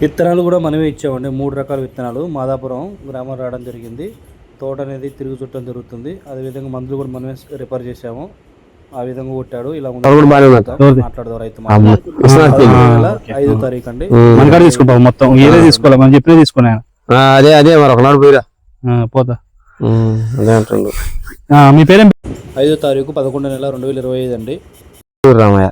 విత్తనాలు కూడా మనమే ఇచ్చామండి. మూడు రకాల విత్తనాలు. మాదాపురం గ్రామం రావడం జరిగింది. తోట అనేది తిరుగు చుట్టం జరుగుతుంది అదేవిధంగా మందులు కూడా మనమే రిపేర్ చేసాము ఆ విధంగా కొట్టాడు. ఇలా? మాట్లాడదాం రైతు ఐదో తారీఖు అండి. తీసుకుంటాం మొత్తం. ఏదే తీసుకోవాలి మనం చెప్పినే తీసుకున్నాను అదే అదే మరి ఒకనాడు పోయిరా. పోతా. ఉమ్, అదే అంటుండు. ఆ, మీ పేరేం? ఐదో తారీఖు పదకొండు నెల రెండు వేల ఇరవై ఐదు అండి. నెల్లూరు రామయ్య.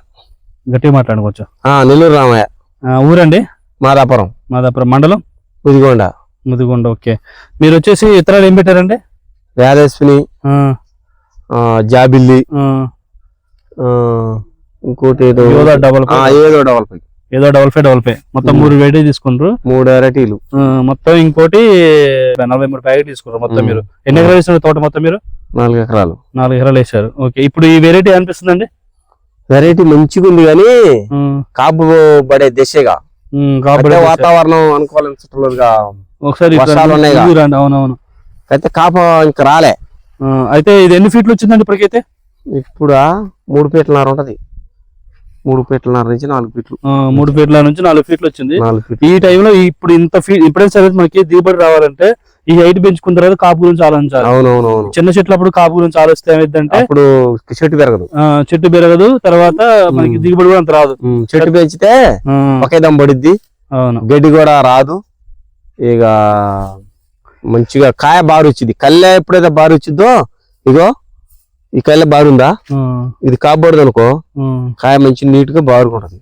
గట్టిగా మాట్లాడుకోవచ్చు ఆ, నెల్లూరు రామయ్య. ఆ, ఊరండి? మాదాపురం. మాదాపురం మండలం? పుదిగొండ ముదిగొండ ఓకే. మీరు వచ్చేసి ఇతరాలు ఏం పెట్టారండి? వేదస్విని ఆ, జాబిల్లి ఇంకోటి ఏదో డబల్ ఏదో డబల్ పై. ఏదో డబల్ ఫైవ్ డబల్ ఫైవ్ మొత్తం మూడు వేడి తీసుకుంటారు మూడు అరటీలు ఆ, మొత్తం ఇంకోటి నలభై మూడు ప్యాకెట్ తీసుకున్నారు మొత్తం. మీరు. ఎన్ని ఎకరాలు వేసిన తోట మొత్తం మీరు? నాలుగు ఎకరాలు. నాలుగు ఎకరాలు వేసారు. ఓకే. ఇప్పుడు ఈ వెరైటీ అనిపిస్తుందండి? వెరైటీ మంచిగా ఉంది కానీ కాపు పడే దిశగా. కాబట్టి వాతావరణం అనుకూలించట్లేదుగా ఒకసారి అవునవును. అయితే కాపు ఇంకా రాలే. అయితే ఇది ఎన్ని ఫీట్లు వచ్చిందండి ఇప్పటికైతే? ఇప్పుడు మూడు ఫీట్లన్నర ఉంటది. మూడు ఫీట్లన్నర నుంచి నాలుగు ఫీట్లు. మూడు ఫీట్ల నుంచి నాలుగు ఫీట్లు వచ్చింది. ఈ టైంలో ఇప్పుడు ఇంత ఫీ ఇప్పుడైనా సరే మనకి దిగుబడి రావాలంటే ఈ హైట్ పెంచుకున్న తర్వాత కాపు గురించి ఆలోచించాలి అవునవునవును. చిన్న చెట్లు అప్పుడు కాపు గురించి ఆలోచిస్తే ఏమైందంటే అప్పుడు చెట్టు పెరగదు. చెట్టు పెరగదు తర్వాత మనకి. దిగుబడి కూడా అంత రాదు. చెట్టు పెంచితే ఒకే దమ్ పడిద్ది. అవును. గడ్డి కూడా రాదు. ఇక మంచిగా కాయ బారు వచ్చింది కళ్ళె ఎప్పుడైతే బారు వచ్చిందో ఇగో ఈ కళ్ళె బారుందా? ఇది కాబోడదు అనుకో. కాయ మంచి నీట్గా బారుకుంటది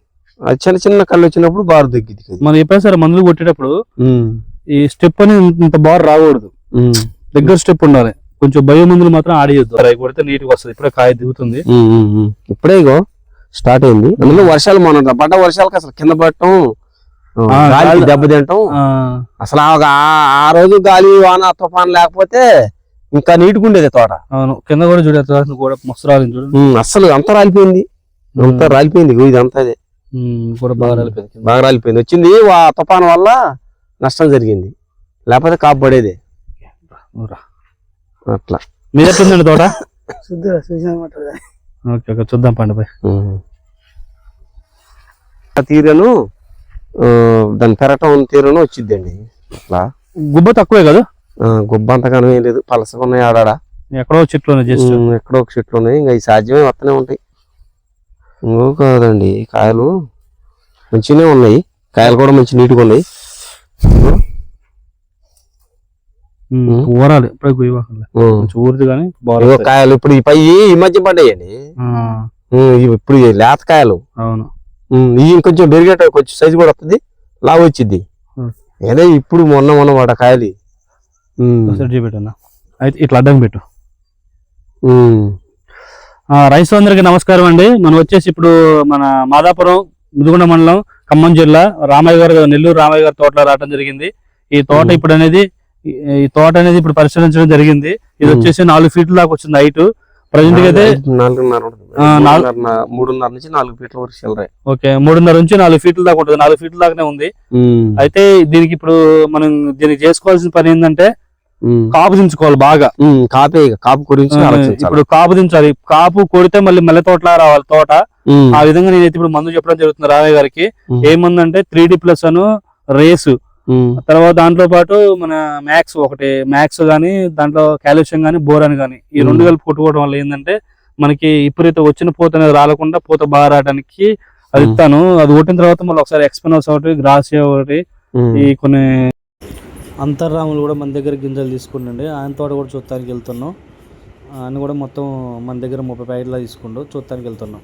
చిన్న చిన్న కళ్ళు వచ్చినప్పుడు బారు తగ్గిద్ది. కదా. మనం ఎప్పుడైనా సరే మందులు కొట్టేటప్పుడు ఈ స్టెప్ అని ఇంత బార్ రాకూడదు. దగ్గర స్టెప్ ఉండాలి. కొంచెం భయం మందులు మాత్రం ఆడియొద్దు. అవి కొడితే నీట్గా వస్తుంది. ఇప్పుడే కాయ దిగుతుంది. ఇప్పుడే ఇగో స్టార్ట్ అయింది. అందులో వర్షాలు మొన్న పడ్డ వర్షాలకు అసలు కింద పడటం గాలి- దెబ్బ తింటాం ఆ, అసలు ఆ రోజు గాలి వాన తుఫాన్ లేకపోతే ఇంకా నీట్గా ఉండేది తోట. అవును. కింద కూడా చూడ కూడా మస్తు రాలింది చూడు. ఉమ్, అస్సలు అంతా రాలిపోయింది? అంతా రాలిపోయింది ఇగో ఇదంతా అదే. కూడా బాగా రాలిపోయింది. బాగా రాలిపోయింది. వచ్చింది ఆ తుఫాన్ వల్ల నష్టం జరిగింది. లేకపోతే కాపు పడేది. అట్లా. మీద ఎట్లుందండి తోట? ఓకే ఓకే చూద్దాం పండు పోయి. ఆ తీరను దాని పెరటం తీరను వచ్చిద్దండి. అట్లా. గుబ్బ తక్కువే కదా? గుబ్బ అంతగానో ఏం లేదు. పలసగా ఉన్నాయి ఆడాడ. ఎక్కడో చెట్లు ఎక్కడో ఒక చెట్లు ఉన్నాయి. ఇంకా ఈ సాధ్యమే వస్తూనే ఉంటాయి. ఇంకో కాదండి కాయలు మంచిగానే ఉన్నాయి. కాయలు కూడా మంచి నీట్గా ఉన్నాయి. ఊరాలి. ఇప్పుడే. కొంచెం ఊరిది కానీ బాగా కాయలు ఇప్పుడు ఈ పై ఈ మధ్య పడ్డాయండి. ఇప్పుడు ఈ లేత కాయలు. అవును. ఇవి ఇంకొంచెం పెరిగేట కొంచెం సైజు కూడా వస్తుంది. లావు వచ్చింది. ఏదో ఇప్పుడు మొన్న మొన్న పడ్డ కాయలు. చూపెట్టన్నా అయితే ఇట్లా అడ్డం పెట్టు. రైతు అందరికి నమస్కారం అండి. మనం వచ్చేసి ఇప్పుడు మన మాదాపురం ముదుగుండ మండలం ఖమ్మం జిల్లా రామయ్య గారు నెల్లూరు రామయ్య గారి తోటలో రావడం జరిగింది. ఈ తోట. ఇప్పుడు అనేది ఈ- తోట అనేది ఇప్పుడు పరిశీలించడం జరిగింది. ఇది. వచ్చేసి నాలుగు ఫీట్ల దాకా వచ్చింది హైట్ ప్రజెంట్ అయితే మూడున్నర నుంచి నాలుగు ఫీట్ల వరకు ఓకే మూడున్నర నుంచి నాలుగు ఫీట్ల దాకా ఉంటుంది. నాలుగు ఫీట్ల దాకానే ఉంది. అయితే దీనికి ఇప్పుడు మనం దీనికి చేసుకోవాల్సిన పని ఏంటంటే కాపు దించుకోవాలి బాగా. కాపే కాపు ఆలోచించాలి. ఇప్పుడు కాపు దించాలి. కాపు కొడితే మళ్ళీ మల్లె తోటలా రావాలి తోట. ఆ విధంగా నేనైతే ఇప్పుడు మందు చెప్పడం జరుగుతుంది రామయ్య గారికి. ఉమ్, ఏ మందు అంటే త్రీ డి ప్లస్ అను రేసు. తర్వాత దాంట్లో పాటు మన మ్యాక్స్ ఒకటి మ్యాక్స్ గానీ దాంట్లో కాల్షియం గానీ బోరాన్ గానీ ఈ రెండు. కలిపి కొట్టుకోవడం వల్ల ఏంటంటే మనకి విపరీత వచ్చిన పూత అనేది రాలకుండా పూత బాగా రావడానికి అది. ఇస్తాను. అది కొట్టిన తర్వాత మళ్ళీ ఒకసారి ఎక్స్పెనోస్ ఒకటి గ్రాసియా ఒకటి. ఈ కొన్ని అంతర్రాములు కూడా మన దగ్గర గింజలు తీసుకుండండి ఆయన తోట కూడా చూడటానికి వెళ్తున్నాం. ఆయన కూడా మొత్తం మన దగ్గర ముప్పై ప్యాకెట్లా తీసుకుండు చూడటానికి వెళ్తున్నాం.